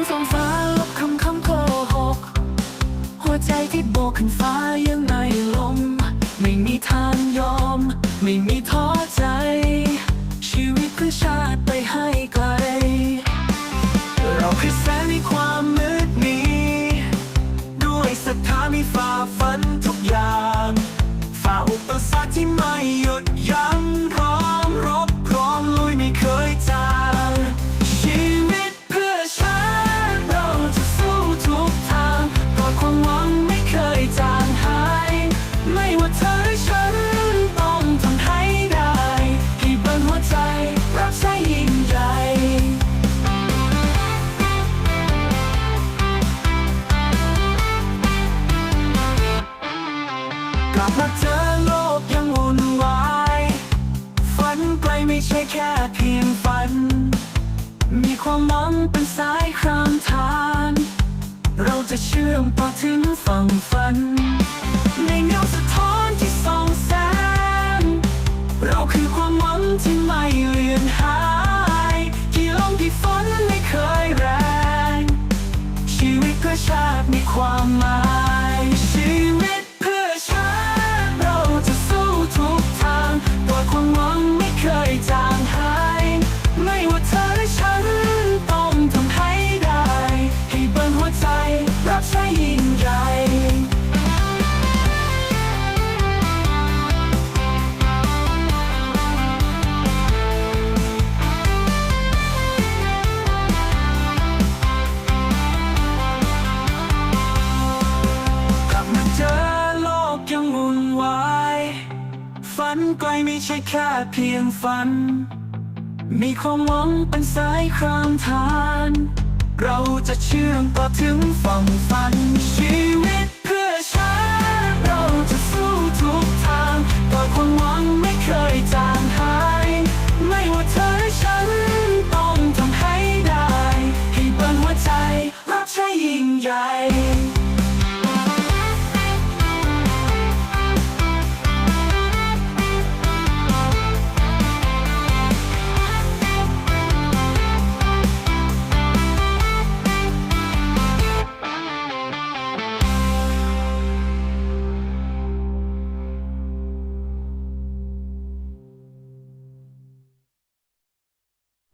งสงฟ้าลบคำคำโกหก หัวใจที่โบกขึ้นฟ้ายังไงลม ไม่มีทางยอม ไม่มีท้อใจ ชีวิตเพื่อชาติไปให้ไกล เราคือแสงในความมืดนี้ ด้วยศรัทธามีฝ่าฝันทุกอย่าง ฝ่าอุปสรรคที่ไม่หยุดยั้ง ลับมาเจอโลกยังวุ่นวาย ฝันไกลไม่ใช่แค่เพียงฝัน มีความหวังเป็นสายครามทาน เราจะเชื่อมต่อถึงฝั่งฝัน ในเงาสะท้อนที่ส่องแสง เราคือความหวังที่ไม่เลือนหาย กี่ลมกี่ฝนไม่เคยแรง ชีวิตเพื่อชาติมีความหมาย ไกลไม่ใช่แค่เพียงฝัน มีความหวังเป็นสายครามทาน เราจะเชื่อมต่อถึงฝั่งฝันเ